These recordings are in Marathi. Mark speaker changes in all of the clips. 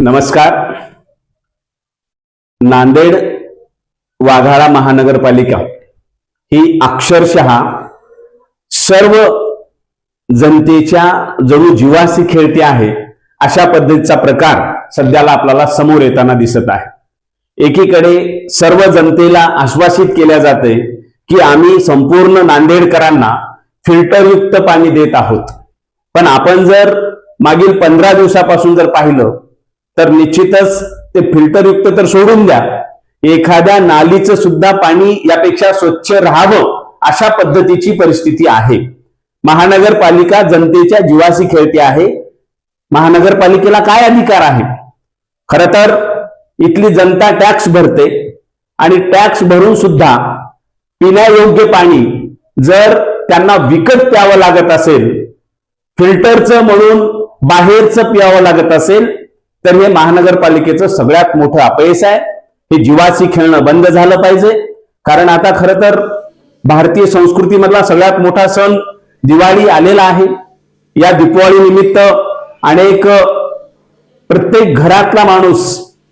Speaker 1: नमस्कार. नांदेड वाघाळा महानगरपालिका ही अक्षरशः सर्व जनतेच्या जणू जीवाशी खेळते आहे अशा पद्धतीचा प्रकार सध्याला आपल्याला समोर येताना दिसत आहे. एकीकडे सर्व जनतेला आश्वासित केल्या जाते की आम्ही संपूर्ण नांदेडकरांना फिल्टरयुक्त पाणी देत आहोत. पण आपण जर मागील पंधरा दिवसापासून जर पाहिलं तर निश्चितच ते फिल्टरयुक्त तर सोडून द्या. एखाद्या नालीचं सुद्धा पाणी यापेक्षा स्वच्छ राहावं अशा पद्धतीची परिस्थिती आहे. महानगरपालिका जनतेच्या जीवाशी खेळते आहे. महानगरपालिकेला काय अधिकार आहे? खर तर इथली जनता टॅक्स भरते आणि टॅक्स भरून सुद्धा पिण्यायोग्य पाणी जर त्यांना विकत प्यावं लागत असेल फिल्टरचं म्हणून बाहेरचं प्यावं लागत असेल तर हे महानगरपालिकेचं सगळ्यात मोठं अपयश आहे. हे जीवाशी खेळणं बंद झालं पाहिजे. कारण आता खरं तर भारतीय संस्कृतीमधला सगळ्यात मोठा सण दिवाळी आलेला आहे. या दिवाळी निमित्त अनेक प्रत्येक घरातला माणूस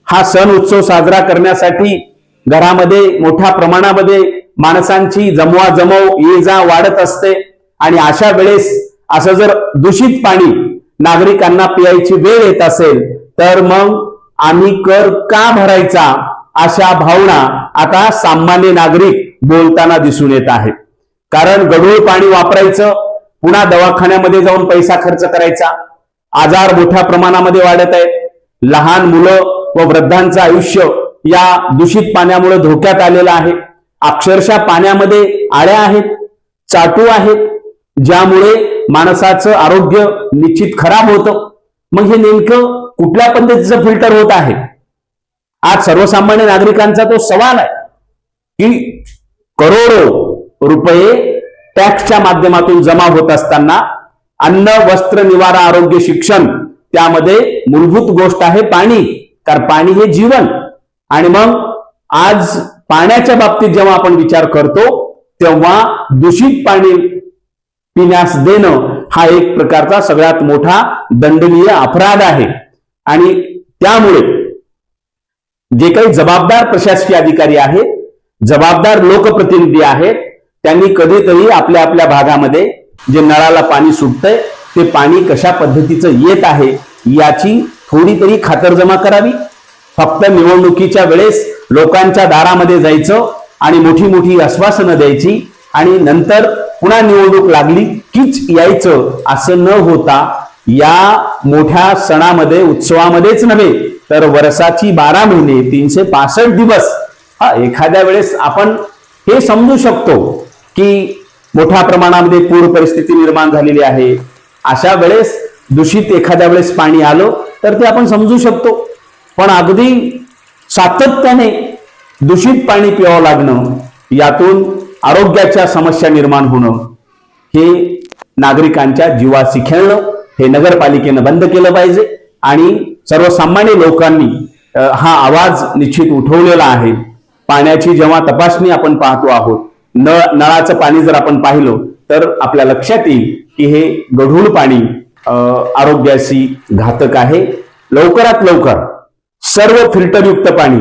Speaker 1: हा सण उत्सव साजरा करण्यासाठी घरामध्ये मोठ्या प्रमाणामध्ये माणसांची जमवा जमव ये जा वाढत असते. आणि अशा वेळेस असं जर दूषित पाणी नागरिकांना पियायची वेळ येत असेल तर मग आम्ही कर का भरायचा अशा भावना आता सामान्य नागरिक बोलताना दिसून येत आहेत. कारण गढूळ पाणी वापरायचं पुन्हा दवाखान्यामध्ये जाऊन पैसा खर्च करायचा आजार मोठ्या प्रमाणामध्ये वाढत आहेत. लहान मुलं व वृद्धांचं आयुष्य या दूषित पाण्यामुळे धोक्यात आलेलं आहे. अक्षरशः पाण्यामध्ये आळ्या आहेत चाटू आहेत ज्यामुळे माणसाचं आरोग्य निश्चित खराब होतं. मग हे नेमकं कुठल्या पद्धतीचं फिल्टर होत आहे? आज सर्वसामान्य नागरिकांचा तो सवाल आहे की करोडो रुपये टॅक्सच्या माध्यमातून जमा होत असताना अन्न वस्त्र निवारा आरोग्य शिक्षण त्यामध्ये मूलभूत गोष्ट आहे पाणी. कारण पाणी हे जीवन. आणि मग आज पाण्याच्या बाबतीत जेव्हा आपण विचार करतो तेव्हा दूषित पाणी पिण्यास देणं हा एक प्रकारचा सगळ्यात मोठा दंडनीय अपराध आहे. आणि त्यामुळे जे काही जबाबदार प्रशासकीय अधिकारी आहेत जबाबदार लोकप्रतिनिधी आहेत त्यांनी कधीतरी आपल्या आपल्या भागामध्ये जे नळाला पाणी सुटतंय ते पाणी कशा पद्धतीचं येत आहे याची थोडी तरी खातरजमा करावी. फक्त निवडणुकीच्या वेळेस लोकांच्या दारामध्ये जायचं आणि मोठी मोठी आश्वासनं द्यायची आणि नंतर पुन्हा निवडणूक लागली कीच यायचं असं न होता या मोठ्या सणामध्ये उत्सवामध्येच नव्हे तर वर्षाची बारा महिने तीनशे पासष्ट दिवस हा एखाद्या वेळेस आपण हे समजू शकतो की मोठ्या प्रमाणामध्ये पूर परिस्थिती निर्माण झालेली आहे. अशा वेळेस दूषित एखाद्या वेळेस पाणी आलं तर ते आपण समजू शकतो. पण अगदी सातत्याने दूषित पाणी पिवावं लागणं यातून आरोग्याच्या समस्या निर्माण होणं हे नागरिकांच्या जीवाशी खेळणं हे नगरपालिकेनं बंद केलं पाहिजे आणि सर्वसामान्य लोकांनी हा आवाज निश्चित उठवलेला आहे. पाण्याची जेव्हा तपासणी आपण पाहतो आहोत नळ नळाचं पाणी जर आपण पाहिलं तर आपल्या लक्षात येईल की हे गढूळ पाणी आरोग्याशी घातक आहे. लवकरात लवकर सर्व फिल्टरयुक्त पाणी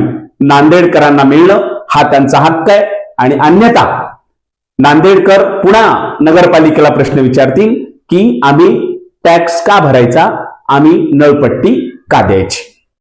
Speaker 1: नांदेडकरांना मिळणं हा त्यांचा हक्क आहे आणि अन्यथा नांदेडकर पुन्हा नगरपालिकेला प्रश्न विचारतील की आम्ही टॅक्स का भरायचा? आम्ही नळपट्टी का द्यायची?